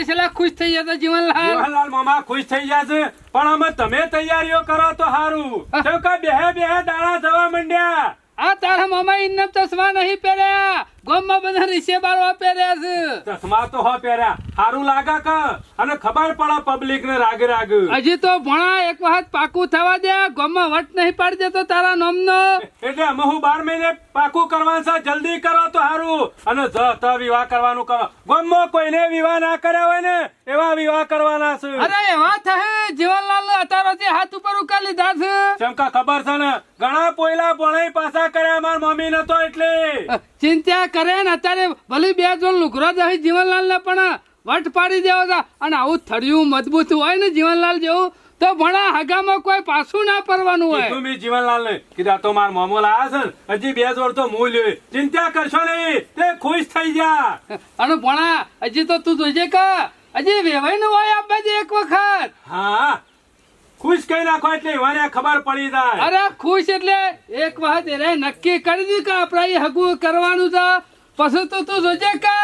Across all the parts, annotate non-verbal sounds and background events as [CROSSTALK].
એટલે છેલ્લા ખુશ થઈ જતા જીવનલાલ. જીવનલાલ મામા ખુશ થઈ જશે પણ અમે તમે તૈયારીઓ કરો તો સારું કેમ કે બેહે બેહે દાડા જવા માંડ્યા. આ તારા મામા ઇન્નમ ચશ્મા નહીં પહેર્યા. ગામમાં બધા રીસે બારવા પહેર્યા છે. ચશ્મા તો હો પહેર્યા. સારું લાગે કે? અને ખબર પડે પબ્લિક ને રાગ રાગ. હજી તો ભણા એક વખત પાકું થવા દે. ગોમમાં વટ નહીં પાડી દેતો તારા નામનો. એટલે અમે હું બાર મહિને પાકું કરવાનું છે જલ્દી કરો તો સારું અને જ ત વિવાહ કરવાનું કરો ગામમાં કોઈને વિવાહ ના કર્યા હોય ને એવા વિવાહ કરવાના છે. અરે એવા થાય જીવનલાલ અતારોથી હાથ ઉપર ઉકા લીધા છે. જેમ કે ખબર છે ને ઘણા પોયલા ભણાઈ પાછા કર્યા માર મમ્મી નતો એટલે. ચિંતા કરે ને અત્યારે ભલે બે જોડ લુગરો દહી હોય જીવનલાલ ને પણ વટ પાડી દેવો અને આવું થળિયું મજબૂત હોય ને જીવનલાલ જેવું તો ભણા હગામાં કોઈ પાછું ના પરવાનું હોય. તું મેં જીવનલાલ ને કીધા તો માર મામો લાયા છે હજી બે જોડ તો મૂળ લ્યો ચિંતા કરશો નહીં. તે ખુશ થઈ જા. [LAUGHS] અને ભણા હજી તો તું જોજે કે હજી વેવાઈ નું હોય આપવા દે એક વખત. હા ખુશ કરી નાખો એટલે વાને ખબર પડી જાય. અરે ખુશ એટલે એક વખત એને નક્કી કરી દીધું કે આપણે એ હગું કરવાનું છે. પછી તો તું જોજે કે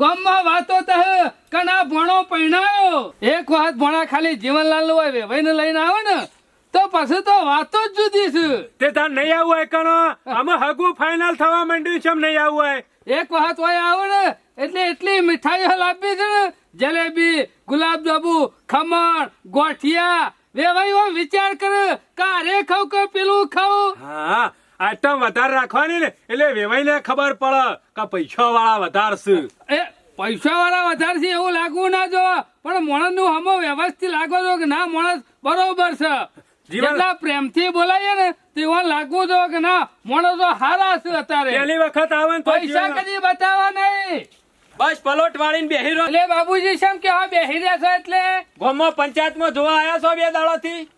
ગામમાં વાતો થશે કના ભણો પહેણાયો એક વખત ભણા ખાલી જીવનલાલ હોય વેવાઈને લઈને આવે ને તો પછી તો વાતો જ જુદી છે. તે તાર નહીં આવું હોય કણો? અમે હગું ફાઇનલ થવા માંડ્યું છે એમ નહીં આવું હોય? એક વખત હોય આવે ને એટલે એટલી મીઠાઈઓ લાવી છે ને જલેબી ગુલાબજાંબુ ખમણ ગોઠિયા વેવાઈઓ વિચાર કર કારે ખાવ કે પેલું ખાવ? હા આઈટમ વધારે રાખવાની ને એટલે વેવાઈને ખબર પડે કે પૈસા વાળા વધારે એ પૈસા વાળા વધારશે એવું લાગવું ના જો પણ માણસનું હમો વ્યવસ્થિત લાગો જો કે ના માણસ બરોબર છે. જેટલા પ્રેમથી બોલાય ને તેવા લાગવું જો કે ના માણસો હારા છે અત્યારે. પહેલી વખત આવે પૈસા કદી બતાવવા નહીં. બસ પલોટ વાળીને બેહી રહ્યો એટલે બાબુજી શેમ હા બેહી રહ્યા છો એટલે? ગામમાં પંચાયતમાં જોવા આવ્યા છો બે દાડોથી?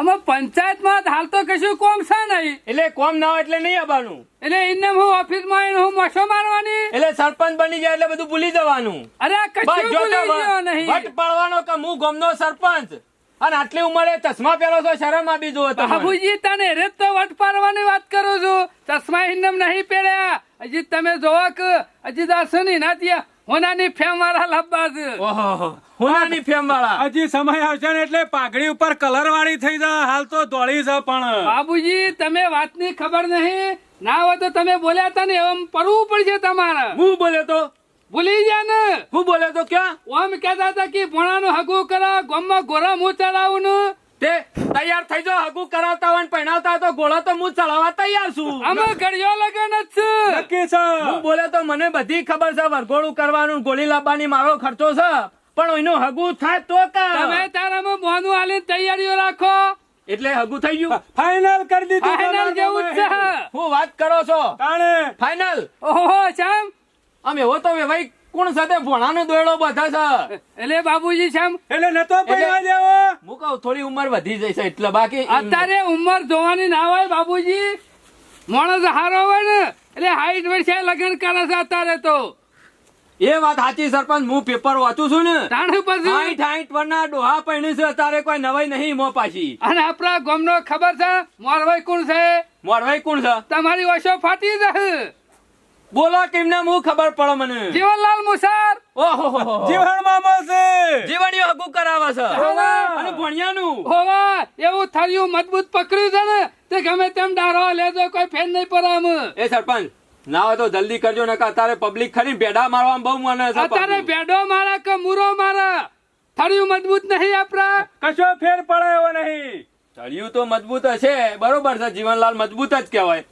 અમે પંચાયતમાં હાલ તો કશું કોમ છે નહીં. એટલે કોમ ના હોય એટલે નહીં આવવાનું એટલે એને હું ઓફિસમાં આવીને હું મશો મારવાની? એટલે સરપંચ બની જાય એટલે બધું ભૂલી જવાનું. અરે કશું ભૂલી ગયો વટ નહીં પાડવાનો કે હું ગોમનો સરપંચ? અને આટલી ઉંમરે ચશ્મા પહેરો છો શરમ આપી જુઓ બાબુજી તને રેત તો વટ પાડવાની વાત કરું છું. ચશ્મા હિન્દમ નહીં પહેર્યા. હજી તમે જોવો કે હજી દાસની નાતી હોનાની ફેમ વાળા લબ્બા છે ઓહો હુનાની ફેમ વાળા હજી સમય આવશે ને એટલે પાઘડી ઉપર કલર વાળી થઈ જાય હાલ તો દોડી જા પણ. બાબુજી તમે વાતની ખબર નહીં. ના હોય તો તમે બોલ્યા હતા ને એમ પડવું પડશે તમારે. હું બોલ્યો તો? ભૂલી જા ને? હું બોલ્યો તો ક્યાં? ઓમ કહેતા હતા કે ભણાનું હગું કરા ગોમમાં ગોરા મું ચડાવું ને. તે તૈયાર થઈ જાઓ હગુ કરાવતા હોય ને પહેણાવતા હોય તો ગોળો તો હું ચડાવવા તૈયાર છું. અમે ઘડિયો લગન જ છે. નક્કી છે. હું બોલે તો મને બધી ખબર છે વરઘોડું કરવાનું ગોળી લાવવાની મારો ખર્ચો છે. પણ એનું હગુ થાય તો તમે તારામાં મોનું આલી તૈયારીઓ રાખો. એટલે હગુ થઈ ગયું. ફાઇનલ કરી દીધું ફાઈનલ જેવું છે. હું વાત કરો છો? તાણે. ફાઇનલ ઓહો ચામ આમ એવો તો ભાઈ કોણ સાથે ભોણાનો દોયડો બધા છે? એટલે બાબુજી છે એટલે નતો પૈવા દેવો. હું કહું થોડી ઉંમર વધી જશે એટલે બાકી અત્યારે ઉંમર જોવાની ના હોય બાબુજી માણસ હારો હોય ને એટલે હાઈટ વર્ષે લગ્ન કરે છે અત્યારે તો. એ વાત સાચી સરપંચ હું પેપર વાંચું છું ને. તાણ પછી હાઈટ હાઈટ વરના ડોહા પહેણ્યું છે અત્યારે કોઈ નવાઈ નહીં મો પાછી. અને આપણા ગામનો ખબર છે મોરભાઈ કોણ છે? મોરવાઈ કોણ છે? તમારી ઓછો ફાટી જશે. બોલો કેમને હું ખબર પડે મને? જીવનલાલ મુસાર. ઓહો જીવન મામો છે જીવણીઓ હગું કરાવે છે. હોવા. અને ભણિયાનું. હોવા એવું થયું મજબૂત પકડ્યું છે ને તે ગમે તેમ ડારો લેજો કોઈ ફેન નહીં પરામ એ સરપંચ ના હોય તો જલ્દી કરજો ને અત્યારે પબ્લિક ખરી ભેડા મારવા બહુ મને છે અત્યારે ભેડો મારા કે મૂરો મારા? થળિયું મજબૂત નહીં આપડા કશો ફેર પડે એવો નહીં. તળિયું તો મજબૂત હશે બરોબર છે જીવનલાલ મજબૂત જ કહેવાય.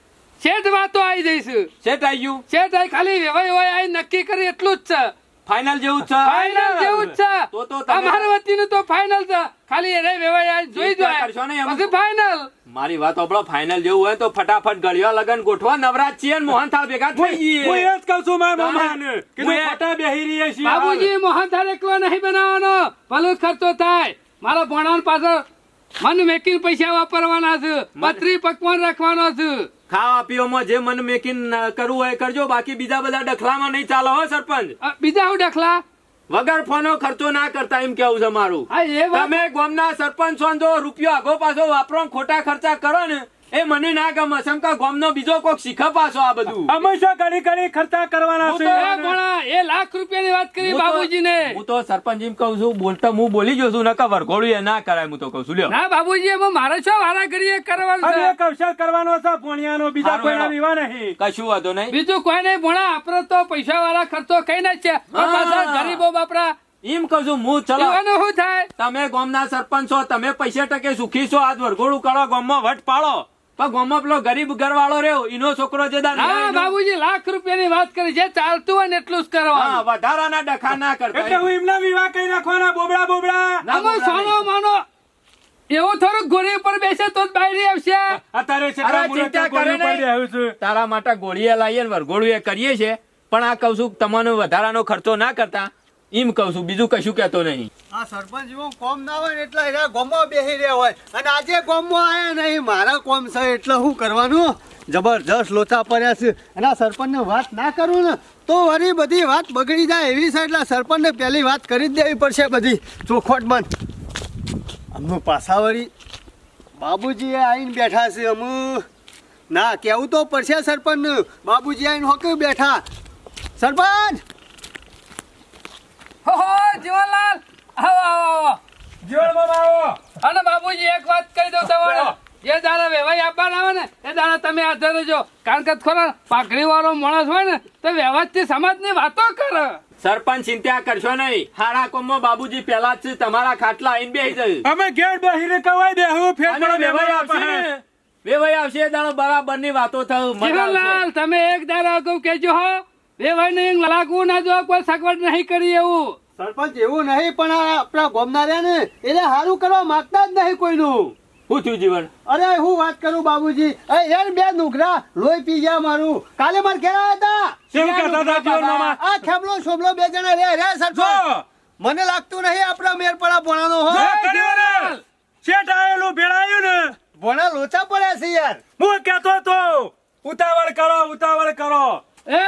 શેઠ વાતો આવી જઈશું. શેઠ આવી ગયું? શેઠ આવી ખાલી વેવાય હોય આઈ નક્કી કરી એટલું જ છે. ફાઇનલ જેવું છે. ફાઇનલ જેવું જ તો તો છે તમે- અમારા વતીનું તો ફાઇનલ છે. ખાલી એને વેવાય આઈ જોઈ જાય. કરશો ને પછી ફાઇનલ મારી વાત આપણો ફાઇનલ જેવું હોય તો ફટાફટ ગળિયા લગન ગોઠવા. નવરાજ છીએ મોહન થાળ ભેગા થઈ હું એ જ કહું છું મારા મામાને કીધું એ- ખોટા બેહી રહી છે બાબુજી મોહનથાળ એકલો નહીં બનાવવાનો. ભલો ખર્ચો થાય. મારા ભણાન પાછળ મન મેકીને પૈસા વાપરવાના છે. પતરી પકવાન રાખવાનો છે. ખાવા પીવામાં જે મન મેકીન કરવું હોય કરજો. બાકી બીજા બધા ડખલામાં નહીં ચાલો હો સરપંચ. બીજા હું ડખલા? વગર ફોનો ખર્ચો ના કરતા એમ કેવું છે મારું. તમે ગામના સરપંચ છો રૂપિયો આગો પાછો વાપરો ખોટા ખર્ચા કરો ને. એ મને ના ગમે સમકા ગામનો બીજો કોક શીખ પાછો આ બધું. હંમેશા ઘડી ઘડી ખર્ચા કરવાના છે એ લાખ રૂપિયાની વાત કરી બાબુજીને. હું તો સરપંચ એમ કહું છું બોલતા હું બોલી ગયો છું નકા વરઘોડું એ ના કરાય હું તો કહું છું લ્યો. ના બાબુજી એમાં મારે છો વારા કરીએ કરવાનો છે? એક કરવાનો છે પોણિયાનો બીજા કોઈના. વિવાહ નહીં. કશું વાંધો નહીં. બીજું કોઈ નહીં ભણા આપણે તો પૈસા વાળા ખર્ચો કઈ ના છે. ગરીબો બાપરા. એમ કહું છું હું ચલો. શું થાય? તમે ગામના સરપંચ છો તમે પૈસા ટકે સુખી છો આજ વરઘોડું કરો ગામમાં વટ પાડો. પણ ગામમાં પેલો ગરીબ ઘરવાળો રહ્યો એનો છોકરો જે હા બાબુજી લાખ રૂપિયાની વાત કરી જે ચાલતું હોય ને એટલું જ હા વધારાના ડખા ના એટલે હું એમના વિવાહ કઈ નાખવાના બોબડા બોબડા. ના આમાં બોલતા સોનો માનો એવું થોડું ગોળી ઉપર બેસે તો બાયરી આવશે. અત્યારે ચિંતા કરે તારા માટે ગોળીએ લાવીએ ને વરઘોડું એ કરીએ છે પણ આ કઉ છું તમને વધારાનો ખર્ચો ના કરતા. એમ કહું છું, બીજું કશું કહેતો નહીં. આ સરપંચ હું કોમ ના હોય એટલે એના ગોમો બેસી રહ્યા હોય. અને આજે ગોમો આવ્યા નહીં, મારા કોમ છે એટલે શું કરવાનું? જબરજસ્ત લોચા પડ્યા છે. અને આ સરપંચને વાત ના કરું ને, તો વળી બધી વાત બગડી જાય એવી છે, એટલે સરપંચને પહેલી વાત કરી જ દેવી પડશે બધી. ચોખવટ બંધ. અમનું પાછા વળી બાબુજી આવીને બેઠા છે અમુ. ના, કેવું તો પડશે સરપંચ બાબુજી આવીને હોકે બેઠા. સરપંચ! જીવનલાલ આવો આવો આવો. જીવન મામા આવો. અને બાબુજી એક વાત કહી દઉં તમારે. એ દાડા વ્યવહાર આપવાના આવે ને એ દાડા તમે હાજર રહેજો કારણ કે ખોરા પાઘડી વાળો માણસ હોય ને તો વ્યવસ્થિત સમાજની વાતો કરે. સરપંચ ચિંતા કરશો નહીં. હારા કોમો બાબુજી પહેલા જ તમારા ખાટલા આઈને બેસી જશે. અમે ઘેર બેહીને કવાય દેવું ફેર પડો વેવાઈ આપશે. વેવાઈ આવશે એ દાડો બરાબરની વાતો થયું. જીવનલાલ તમે એક દાડા અગાઉ કેજો હો. વેવાય એમ લાગવું ના જો કોઈ સગવડ નહીં કરી એવું. સરપંચ એવું નહીં પણ આપણા ગોમના રહ્યા ને એને સારું કરવા માંગતા જ નહીં કોઈનું. શું થયું જીવન? અરે હું વાત કરું બાબુજી. અરે યાર બે નુકરા લોહી પી ગયા મારું. કાલે માર ઘેર આવ્યા કેમ કહેતા હતા જીવન મામા આ ખેમલો શોભલો બે જણા રે રે સરપંચ. મને લાગતું નહીં આપણા મેરપડા ભણાનો હો શેઠ આયેલું ભેળાયું ને. ભણા લોચા પડ્યા છે યાર. હું કહેતો તો ઉતાવળ કરો ઉતાવળ કરો. એ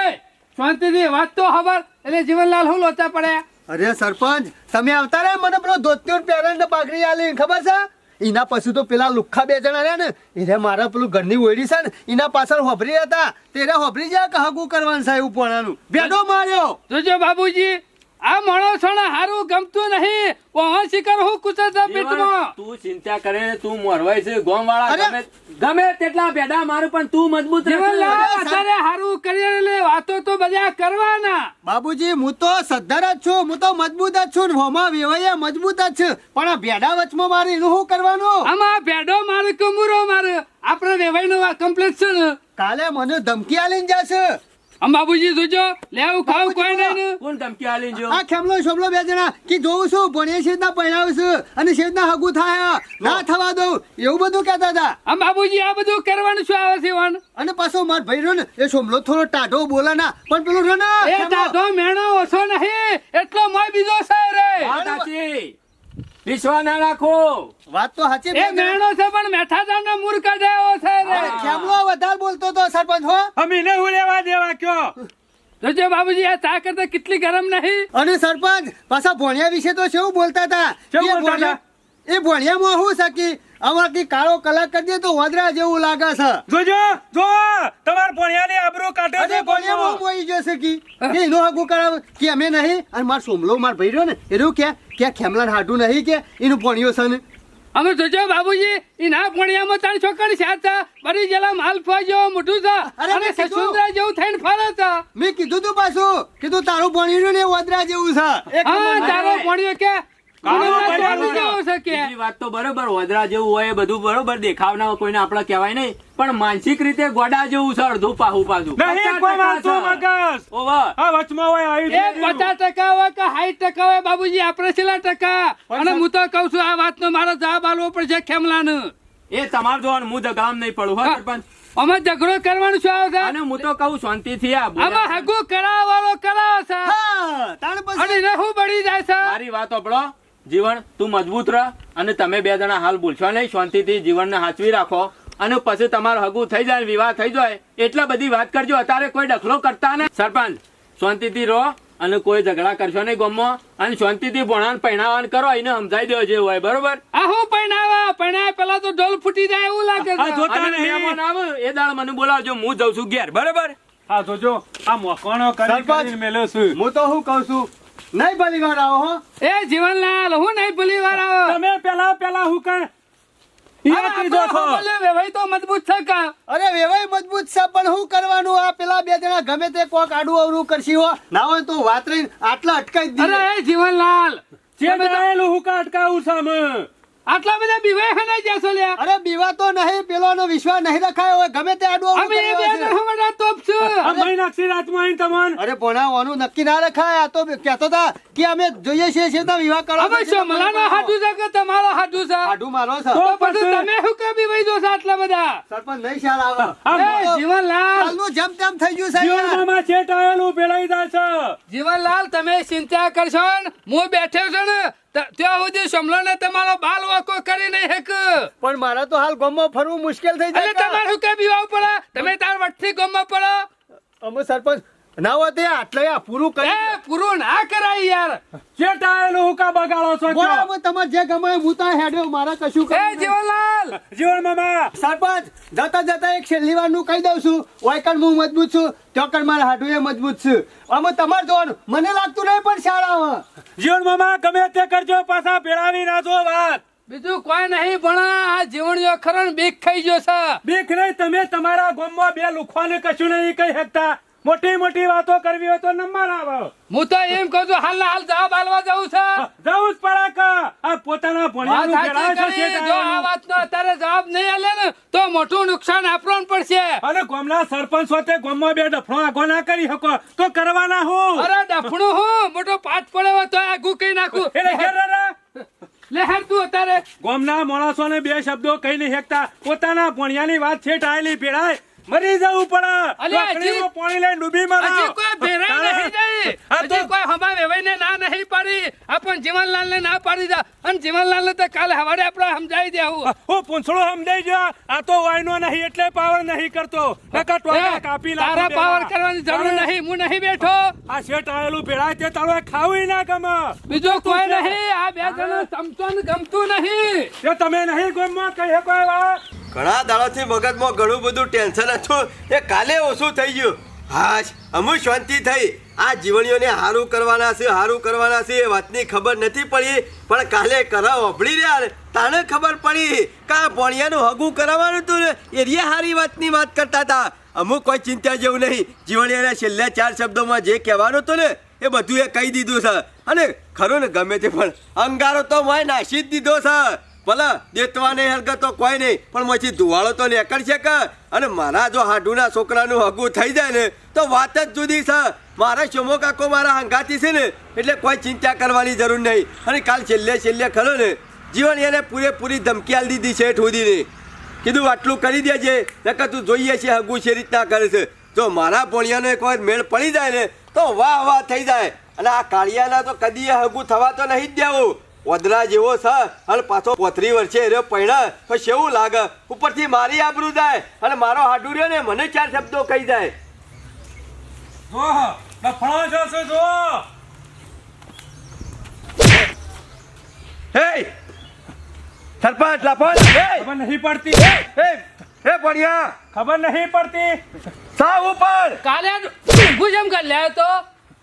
શાંતિથી વાત તો ખબર. એટલે જીવનલાલ હું લોચા પડ્યા? અરે સરપંચ, તમે આવતા રે મને પેલો ધોતિયો પેરેન્ટ પાઘડી આલી, ખબર છે? એના પછી તો પેલા લુખ્ખા બે જણા રહ્યા ને, એને મારા પેલું ઘરની ઓયડી છે ને, એના પાછળ હોભરી હતા. તેને હોભરી જ્યાં કહકું કરવાનું સાહેબ પોણાનું? બેડો માર્યો. જોજો બાબુજી આ માણસોને હારું ગમતું નહીં. ઓહો શિકર હું કુચે છે તું ચિંતા કરે તું મોરવાય છે ગોમ વાળા ગમે તેટલા ભેડા મારું પણ તું મજબૂત અત્યારે હારું કરી વાતો તો બધા કરવાના. બાબુજી હું તો સદ્ધર જ છું હું તો મજબૂત જ છું હોમાં વેવાયા મજબૂત જ છે. પણ આ ભેડા વચમાં મારે એનું શું કરવાનું? આમાં ભેડો મારે કમુરો મુરો આપણે વેવાઈ નું કમ્પ્લેટ છે. કાલે મને ધમકી આલીને જશે. આમ બાબુજી જોજો લેવું ખાવું કોઈ નહીં ને. કોણ ધમકી આલી જો? આ ખેમલો સોમલો બે જણા કે જોઉં છું ભણીએ શેદના પહેરાવું છું અને શેદના હગું થાય. ના થવા દઉં એવું બધું કહેતા હતા. આમ બાબુજી આ બધું કરવાનું શું આવે છે વાન? અને પાછો માર ભાઈ રહ્યો ને એ સોમલો થોડો ટાઢો બોલા ના પણ પેલો રહ્યો ને એ ટાઢો મેણો ઓછો નહીં એટલો મોય બીજો છે રે. સાચી. વિશ્વાસ ના રાખો. વાત તો સાચી એ મેણો છે પણ મેઠાદાર ના મૂર કાઢ્યો છે રે. અરે વધારે બોલતો તો સરપંચ હો? અમીને હું લેવા દેવા કયો? જોજો બાબુજી આ ચા કરતા કેટલી ગરમ નહીં? અને સરપંચ પાછા ભોણિયા વિશે તો શું બોલતા હતા? એ ભણ્યા- એ ભણ્યામાં શું શકી આમાં કાળો કલાક કરી દે તો વાદરા જેવું લાગે છે. જોજો જો તમાર પોણિયાની આબરૂ કાઢે છે ભણ્યામાં હું બોલી જશે કી. કે એનો હગું કરાવ. કે અમે નહીં અને માર સોમલો માર ભાઈ રહ્યો ને એનું કે કે ખેમલાન હાડું નહીં કે એનું ભણ્યો છે ને? અમે જોજો બાબુજી ઈ ના ભણિયામાં તારી છોકરી સાથ બરી જેલા માલ ફાજો મોટું છે. અરે. સસુંદરા જેવું થઈને ફરે છે. મેં કીધું તું પાછું કીધું તારું ભણ્યું ને એ જેવું છે. હા તારો ભણ્યો કે વાત તો બરોબર વધરા જેવું હોય એ બધું બરોબર દેખાવના કોઈને આપણે કહેવાય નહીં. પણ માનસિક રીતે ગોડા જેવું છે અડધું પાહું પાછું. નહીં કોઈ માનતું મગજ ઓવર. આ વચમાં હોય આવી એ પચાસ ટકા હોય કે સાઠ ટકા હોય બાબુજી આપડે છેલ્લા ટકા. અને હું તો કઉ છું આ વાતનો મારો જવાબ આલવો પડશે ખેમલાનો. એ તમારે જોવાનું હું દગામ નહીં પડું હો. સરપંચ. અમે ઝઘડો કરવાનું શું આવશે અને હું તો કહું શાંતિથી આ બોલ્યા આમાં હગું કરાવવાળો કરાવે છે. પછી અને એને બળી જાય છે. મારી વાત સાંભળો. જીવન તું મજબૂત રહ અને તમે બે જણા હાલ ભૂલશો નહીં. શાંતિથી જીવનને હાચવી રાખો. અને પછી તમારું હગું થઈ જાય વિવાહ થઈ જાય એટલા બધી વાત કરજો. અત્યારે કોઈ ડખલો કરતા ને સરપંચ શાંતિથી રહો અને કોઈ ઝઘડા કરશો નહીં ગમો. અને શાંતિથી ભણાન પહેણાવાન કરો એને સમજાઈ દેવો જે હોય બરોબર? આ હું પહેણાવા? પહેણાય પેલા તો ઢોલ ફૂટી જાય એવું લાગે છે. જો- નહીં. આવે. એ દાળ મને બોલાવજો હું જઉં છું ઘેર બરોબર? હા જોજો. આ મોકણો કરી. મેલ્યો છું. હું તો શું કહું છું? નહીં ભલી વાર આવો હો. એ જીવનલાલ હું નહીં ભૂલી વાર આવો. તમે પેલા પેલા હું કણ ઈ કીધો છો વેવાઈ તો મજબૂત છે કા? અરે વેવાય મજબૂત છે પણ શું કરવાનું? આ પેલા બે જણા ગમે તે કોક આડું અવરું કરશી ના હોય તો વાત રહીને આટલા અટકાઈ જીવનલાલ જે ડાયેલું હું કા અટકાવું સામે? આટલા બધા બીવા હે નહીં જશો લ્યા અરે બીવા તો નહીં પેલોનો વિશ્વાસ નહીં રખાયો હોય. ગમે તે આડો અમે એ બે હશે. તોપ છું. અમે મહી રાતમાં તમોન. અરે ભણાવવાનું નક્કી ના રખાય. આ તો કહેતો તા કે અમે જોઈએ છે છે તો વિવાહ કરો અમે શમલાનો હાડુ છે કે તમારો હાડુ છે? હાડુ મારો છે. તો પછી તમે શું કે બીવાઈ દો છો આટલા બધા? સરપંચ નહીં શાળ આવે. એ જીવનલાલ. કાલનું જેમ તેમ થઈ ગયું છે જીવનમાં છે ડાયેલું પેલાઈ દા છે. જીવનલાલ તમે ચિંતા કરશો ને? હું બેઠો છું ને? ત્યાં સુધી સમલો ને તમારો બાલ વાકો કરી નહીં હેક. પણ મારે તો હાલ ગામમાં ફરવું મુશ્કેલ થઈ જાય. તમારે શું કે બીવા પડે? તમે તાર વટથી ગમવા પડો. અમે સરપંચ ના હોય તે આટલે આ પૂરું કરી એ પૂરું ના કરાય યાર. જે ડાયેલું હું બગાડો છો બોલો કયો? જે ગમે એ હું તો હેડ્યો મારા કશું એ કરવું નહીં. જીવનલાલ! જીવન મામા! સરપંચ જતા જતા એક છેલ્લી વારનું કહી દઉં છું. ઓય હું મજબૂત છું ચોકડ મારા હાડું એ મજબૂત છે. અમે તમારે જોવાનું મને લાગતું નહીં પણ શાળા જીવન મામા ગમે તે કરજો પાછા ભેળાવી નાજો વાત. બીજું કોઈ નહીં ભણા આ જીવન જો ખરો બીક ખાઈ ગયો છે. બીક નહીં તમે તમારા ગોમમાં બે લુખવાને કશું નહીં કહી શકતા. મોટી મોટી વાતો કરવી હોય તો નંબર આવો. હું તો એમ કહું છું હાલ હાલ જવાબ હાલવા જવું છે. જવું જ પડે કે આ પોતાના કરી. જો આ. વાતનો અત્યારે જવાબ નહીં આલે ને તો મોટું નુકસાન આપવાનું પડશે. અને ગામના સરપંચ હોતે ગામમાં બે ડફણો આગો ના કરી શકો તો કરવાના હું? અરે ડફણું હું? મોટો પાઠ પડ્યો તો આગું કઈ નાખું. એટલે ઘેર લહેર તું અત્યારે. ગામના માણસોને બે શબ્દો કહી નહીં શકતા. પોતાના ભણિયાની વાત છે ટાયલી ભેળાય. મરી જવું પડે. પાણી લઈને ડૂબી મરો કોઈ ભેરા નહીં જાય. હજી કોઈ હમા વેવાઈને ના નહીં પાડી. આપણ જીવનલાલ ને ના પાડી જા અને જીવનલાલ ને તો કાલે હવારે આપણે સમજાવી દેવું. હું પૂંછડો સમજાઈ જો આ તો વાયનો નહીં એટલે પાવર નહીં કરતો. નકા ટોકા કાપી લા તારા પાવર કરવાની જરૂર નહીં હું નહીં બેઠો. આ શેઠ આયેલું ભેળાય તે તારો ખાવું ના ગમે. બીજું કોઈ નહીં આ બે જણા સમતો ગમતું નહીં. જો તમે નહીં ગામમાં કહે કોઈ એવા ઘણા દાડાથી મગજમાં ઘણું બધું ટેન્શન હતું એ કાલે ઓછું થઈ ગયું. હા અમુક શાંતિ થઈ. આ જીવણીઓને હારું કરવાના છે, હારું કરવાના છે એ વાતની ખબર નથી પડી. પણ કાલે કરા ઓભળી રહ્યા ને તાને ખબર પડી કે ભણિયાનું હગું કરાવવાનું હતું ને એ રિયા હારી વાતની વાત કરતા હતા. અમુક કોઈ ચિંતા જેવું નહીં. જીવણીયાના છેલ્લા ચાર શબ્દોમાં જે કહેવાનું હતું ને, એ બધું એ કહી દીધું છે અને ખરું ને, ગમે તે પણ. અંગારો તો મેં નાસી જ દીધો છે ભલા દેતવા નહીં હરગતો કોઈ નહીં, પણ પછી ધુવાળો તો નીકળશે કે? અને મારા જો હાડુના છોકરાનું હગું થઈ જાય ને, તો વાત જ જુદી છે. મારા શોમો કાકો મારા હંગાતી છે ને, એટલે કોઈ ચિંતા કરવાની જરૂર નહીં. અને કાલ છેલ્લે છેલ્લે ખરો ને, જીવન એને પૂરેપૂરી ધમકી આલી દીધી છે ઠોદીને કીધું, આટલું કરી દેજે, નકર તું જોઈએ છે હગું છે રીતના કરે છે. જો મારા ભણિયાનો એક વાર મેળ પડી જાય ને, તો વાહ વાહ થઈ જાય. અને આ કાળિયાના તો કદી હગું થવા તો નહીં જ દેવું. વદરા જેવો છે. અને પાછો પોતરી વર્ષે એરો પૈણા. તો કેવું લાગે? ઉપરથી મારી આબરૂ જાય. અને મારો હાડુ રહ્યો ને મને ચાર શબ્દો કહી જાય. સરપંચ હે! ખબર નહીં પડતી. હે હે ભણિયા ખબર નહીં પડતી. સા ઉપર! કાલે ઊંઘું જેમ કરી લ્યા તો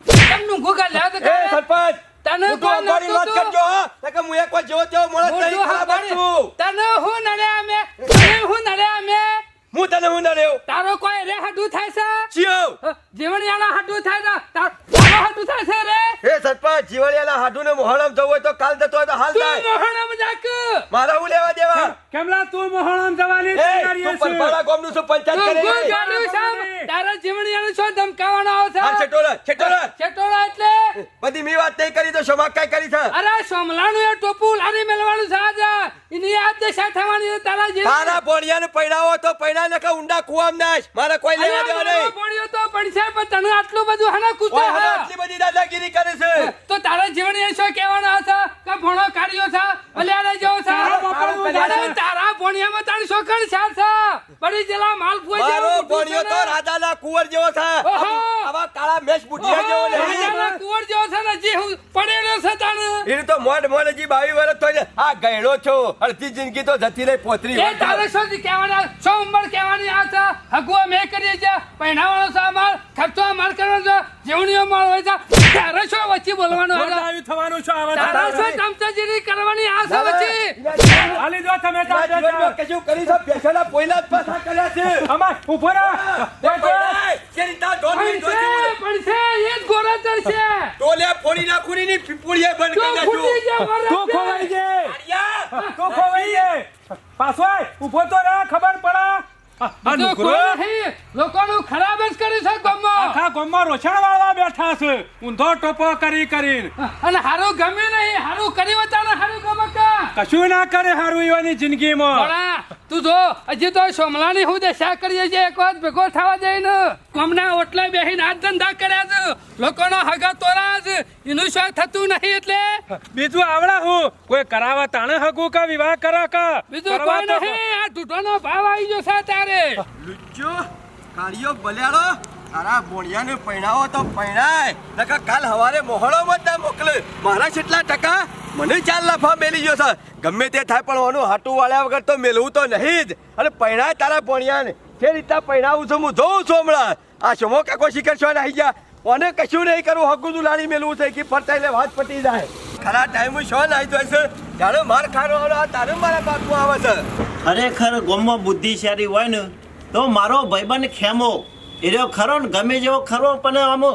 કેમ ઊંઘું કરી લ્યા તો સરપંચ! તને કોણ અંબાડી વાત કરજો હા. નકર હું એક વાર જેવો તેવો માણસ નહીં ખરાબ છું. તને હું નડે અમે? તને હું નડે અમે? હું તને હું ના રહ્યો તારો કોઈ રે હાડું થાય છે? ચિયો જીવણિયાના હાડું થાય છે? તારો હાડું થાય છે રે? હે સરપંચ જીવડિયાના હાડુને મોહણમ જવું હોય તો કાલ જતો હોય તો હાલ તું જાય. મજાક મારા હું લેવા દેવા? કેમલા તું મોહણમ જવાની તૈયારી તું છે પરફાળા ગામનું શું પંચાયત કરે? છે? ગાડ્યું છે? તારા જીવણિયાનું શું ધમકાવાનો હા, છે? છેટોલા, છેટોલા. ચટોળા એટલે બધી મી વાત નહીં કરી તો શોભા કઈ કરી છે અરે સોમલાનું એ ટોપું લારી મેલવાનું છે આજે એની યાદ દશા થવાની છે તારા. તારા ભોળિયાને પૈડાવો તો પૈડા નકા ઊંડા કુવામ નાશ. મારે કોઈ લેવા દેવા નહીં. ભોળિયો તો પડશે પણ તને આટલું બધું હના કૂદે ઓય, આટલી બધી દાદાગીરી કરે છે. તો તારા જીવણીએ શું કહેવાનો હશે કે ભણો કાર્યો છે અલ્યા જો છે. તારા ભણિયામાં તારી શોખણ છે છે પડી જેલા માલ કુવા જેવો મારો બુદ્ધિ તો ને. રાજાના કુંવર જેવો છે. આવા કાળા મેષ બુઢિયા જેવો ઓહો, રાજાના કુંવર જેવો છે ને જે હું પડેલો છે તાને એને તો મોડ મોડ હજી બાવી વર્ષ તો આ ગયડો છો. અડધી જિંદગી તો જતી રહી પોતરી એ તારે શું કહેવાના? સો ઉંમર કહેવાની આ છે? હગુઓ મેં કરીએ છે. પહેણાવાનો છે અમાર ખર્ચો અમાર કરવાનો છે. જેવણીઓ માળ હોય છે. તારે શું વચ્ચે બોલવાનો આવ્યું થવાનું શું આવે તારે તારે? શું ચમચાગીરી કરવાની આ છે વચ્ચે? હાલી દો તમે તાર કશું કરી છે? પેશાના પોઈલા જ પાછા કર્યા છે. અમાર ઊભો રહો. એ કોઈ કે રીતના છે એ જ ગોરતર છે. ટોલે ફોડી નાખું ની પીપુડીએ બંધ કરી ફૂટી તો જા તું વરસ ખોવાઈ જે તો ખોવાઈ જે પાછો ઊભો તો રે ખબર પડે. લોકોનું ખરાબ જ કર્યું છે ગામમાં આખા ગામમાં રોછણ વાળવા બેઠા છે. ઊંધો ટોપો કરી કરીને. અને હારું ગમ્યું નહીં. હારું કર્યું હતા ને હારું ગમે કશું ના કરે હારું એવાની જિંદગીમાં. તું જો હજી તો સોમલાની હું દશા કરીએ છે એક વાત ભેગો થવા જઈને હમણાં ઓટલે બેહીને હાથ ધંધા કર્યા છે. લોકોનો હગા તોરા છે. એનું શું થતું નહીં એટલે? બીજું આવડા હું. કોઈ કરાવા તાણે હગું કા વિવાહ કરા કા? બીજું કોઈ નહીં. આ ઢૂંઢોનો ભાવ આવી ગયો છે તારે. લુચ્ચો કાળિયો બલ્યાળો તારા બોણિયાને પૈણાવો તો પૈણાય. નકા કાલ હવારે મોહળો મત ના મોકલે. મારા કેટલા ટકા મને ચાર લાફા મેલી ગયો છે. ગમે તે થાય, પણ ઓનું હાટું વાળ્યા વગર તો મેલવું તો નહીં જ. અને પહેણા તારા બોણિયાને જે રીતના પહેણાવું છું, હું જોઉં છું હમણાં. આ શમો કાકો શિખર છો આવી ગયા. ઓને કશું નહીં કરવું હકું લાડી મેલવું છે, કે ફરતા એટલે વાત પટી જાય. ખરા ટાઈમ શો નાઈ જાય છે. જાણે માર ખાનો તારે મારા બાપમાં આવે છે. ખરેખર ગોમમાં બુદ્ધિશાળી હોય ને, તો મારો ભાઈબંધ ખેમો. એ રહ્યો ખરો ને ગમે જેવો ખરો, પણ આમ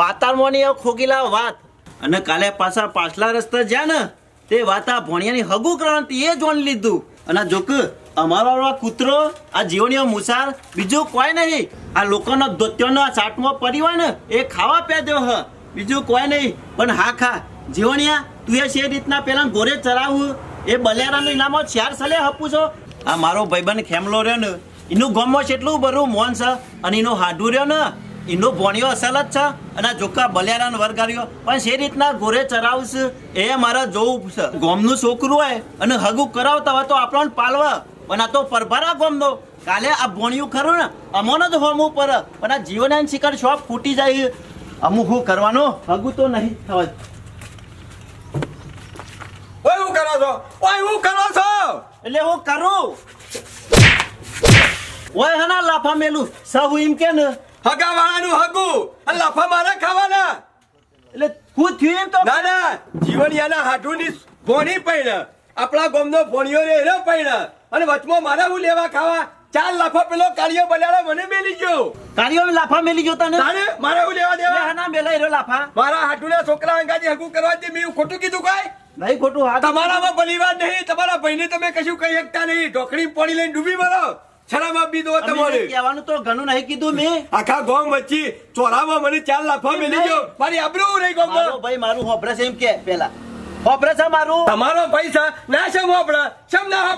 પાતાળમાંની ખોગીલા વાત. અને કાલે પાછા પાછલા રસ્તા જ્યાં ને, તે વાત ભોણિયાની હગુ ક્રાંતિ એ જોણ લીધું. અને જોક, અમારો આ કૂતરો, આ જીવણીઓ મુસાર, બીજું કોઈ નહીં. આ લોકોનો દોત્યોનો આ ચાટમાં પરિવાર ને, એ ખાવા પેદ્યો હ. બીજું કોઈ નહીં. પણ હા ખા, જીવણિયા, તું એ છે રીતના પેલા ગોરે ચરાવું? એ બલેરાનો ઇનામો ચાર સલે હપું છો? આ મારો ભાઈબંધ ખેમલો રહ્યો ને, એનું ગમો છે એટલું બરું મોન છે, અને એનો હાડું રહ્યો ને એનો ભોણિયો અસલ જ છે અને જોકા બલિયારાન વર્ગાર્યો પણ છે રીતના ગોરે ચરાવશે એ મારે જોવું છે. ગોમનું છોકરું હોય અને હગું કરાવતા હોય તો આપણને પાલવા. પણ આ તો પરભરા ગોમનો. કાલે આ ભોણિયું ખરું ને? અમોને જ હોમું પર પણ આ જીવન શિખર શોપ ફૂટી જાય. અમુક હું કરવાનું? હગું તો નહીં થવા ઓય હું કરો છો? ઓય હું કરો છો? એટલે હું કરું? ઓય હના લાફા મેલું. સહુ એમ કે ને હગા વાળાનું હગું. અને લાફા મારા ખાવાના. એટલે હું થયું એમ તો? ના ના. જીવણિયાના હાથુની ભોણી પૈણ. આપણા ગોમનો ભોણિયો રે એનો પૈણ. અને વચમાં મારા હું લેવા ખાવા ચાર લાફા પેલો કાર્યો બલ્યાળો મને મેલી ગયો. કાર્યો લાફા મેલી ગયો તને? તારે? મારા હું લેવા દેવા? ના મેલાઈ રહ્યો લાફા. મારા હાટુના છોકરા અંગાજી હગું કરવા દે મેં ખોટું કીધું કાય નહીં ખોટું હા. તમારામાં ભલીવાર નહીં તમારા ભાઈને તમે કશું કહી શકતા નહીં. ઢોકળી પડી લઈને ડૂબી મરો. શરમ આપી દો તમારે. કહેવાનું તો ઘણું નહીં કીધું મેં. આખા ગોમ વચ્ચે ચોરામાં મને ચાર લાફા મેલી ગયો. મારી આબરૂ રહી મારો ભાઈ મારું હોભરે છે એમ કે પેલા. હોભરે છે મારું? તમારો પૈસા ના શમ ના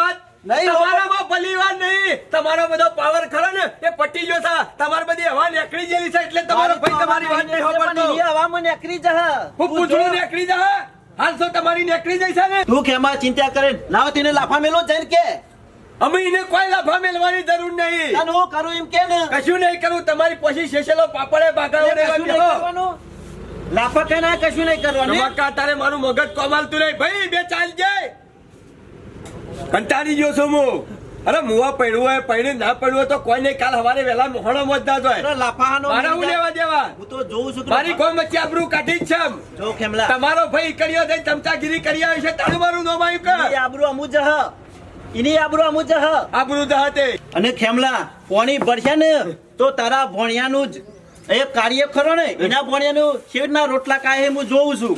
વાત? નહીં તમારામાં ભલી વાત નહીં. તમારો બધો પાવર ખરો ને એ પટી ગયો છે. તમારી બધી હવા નીકળી ગયેલી છે એટલે તમારો ભાઈ તમારી વાત નહીં એ હવામાં નીકળી જા હું પૂછડું નીકળી જા હાલ તો તમારી નીકળી જાય છે ને? તું કેમાં ચિંતા કરે? લાવતી તેને લાફા મેલો જઈને કે. અમે એને કોઈ લાફા મેળવાની જરૂર નહીં. હું કરું એમ કે ને? કશું નહીં કરું તમારી પછી શેષેલો પાપડે કરવાનું. લાફા કે ના કશું નહીં કરવાનું મક્કા તારે મારું મગજ કોમાલતું નહીં. ભાઈ બે ચાલ જાય કંટાળી ગયો છું હું. અરે મુવા પડ્યું હોય પડ્યું ના પડ્યું હોય તો કોઈ નહીં કાલ સવારે વહેલા મોહણો મજદા અરે લાફાનો મારા હું લેવા દેવા? હું તો જોઉં છું મારી કોઈ મચ્છી આબરૂ કાઢી જ છે. જો ખેમલા. તમારો ભાઈ કડિયો થઈ ચમચાગીરી કરી આવ્યો છે તારું મારું નોમાયું કર. આબરૂ અમુ જહ એની આબરૂ આમુ જહ આબરૂ દહતે અને ખેમલા પોણી ભરશે ને તો તારા ભણિયાનું જ એ કાર્ય ખરો ને એના ભણિયાનું શેરના રોટલા કાહે હું જોઉં છું.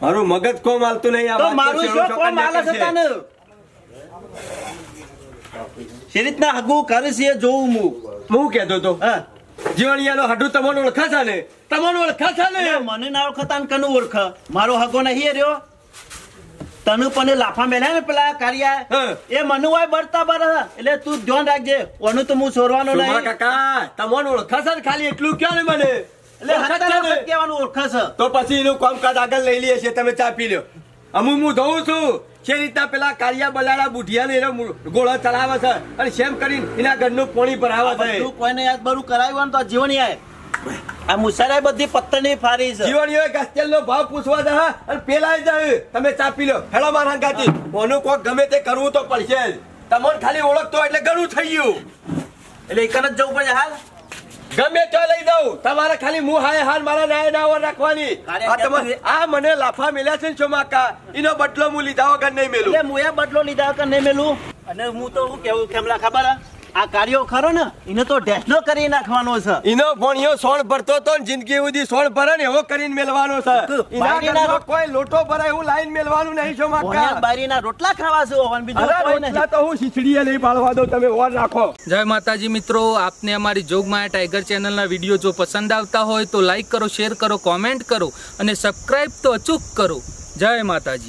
મારું મગજ કોમ હાલતું નહીં આ મારું શું કોમ હાલે છે. તને શી રીતના હગું કરે છે જોઉં હું. હું કહેતો તો હા. જીવણિયાનો હાડું તમને ઓળખાશે ને? તમને ઓળખાશે ને? અરે મને ના ઓળખતા ને કનું ઓળખ? મારો હગો નહીં રહ્યો. તને પણ લાફા મેલ્યા ને પેલા કાર્યા એ મનુ હોય બરતા બર એટલે તું ધ્યાન રાખજે. ઓનું તો હું સોરવાનો નહીં. કાકા? તમને ઓળખાશે ને ખાલી એટલું કયો ને મને? એટલે કહેવાનું ઓળખશે? તો પછી એનું કામકાજ આગળ લઈ લઈએ છીએ તમે ચા પી લ્યો. અમુક હું ધોઉં છું. છે રીતના પેલા કાળિયા બલાડા બુઢિયાને એનો ગોળો ચલાવે છે. અને સેમ કરીને એના ઘરનું પોણી ભરાવે છે બધું કોઈને યાદ બરું કરાવ્યું તો જીવન આય આ મુસારે બધી પત્તરની ફારી છે. જીવણીઓ ગસ્તેલનો ભાવ પૂછવા દે અને પેલા જાય તમે ચાપી લો. હેડો મારા ગાતી મોનું કોક ગમે તે કરવું તો પડશે જ. તમને ખાલી ઓળખતો એટલે ઘણું થઈ ગયું. એટલે એક જ જવું પડે હાલ? ગમે તો લઈ દઉં તમારે ખાલી મું હાય હાલ મારા નાય નાવો રાખવાની. આ તમારે આ મને લાફા મેલ્યા છે ને ચોમાકા. એનો બદલો હું લીધા વગર નહીં મેલું. એટલે મુએ બદલો લીધા વગર નહીં મેલું? અને હું તો કેવું કેમલા ખબર હે? આ કાર્યો ખરો ને એને તો ઢેસનો કરી નાખવાનો છે. એનો ભણિયો સોણ ભરતો તો જિંદગી સુધી સોણ ભરે ને એવો કરીને મેલવાનો છે. એના કોઈ લોટો ભરાય એવું લાઈન મેલવાનું નહીં છો માકા બારીના રોટલા ખાવા છો ઓવન બીજો કોઈ નહીં તો હું શીછડીએ નહીં પાડવા દો તમે ઓર રાખો. જય માતાજી મિત્રો આપને અમારી જોગમાયા ટાઈગર ચેનલના વીડિયો જો પસંદ આવતા હોય તો લાઈક કરો શેર કરો કોમેન્ટ કરો અને સબસ્ક્રાઈબ તો અચૂક કરો. જય માતાજી.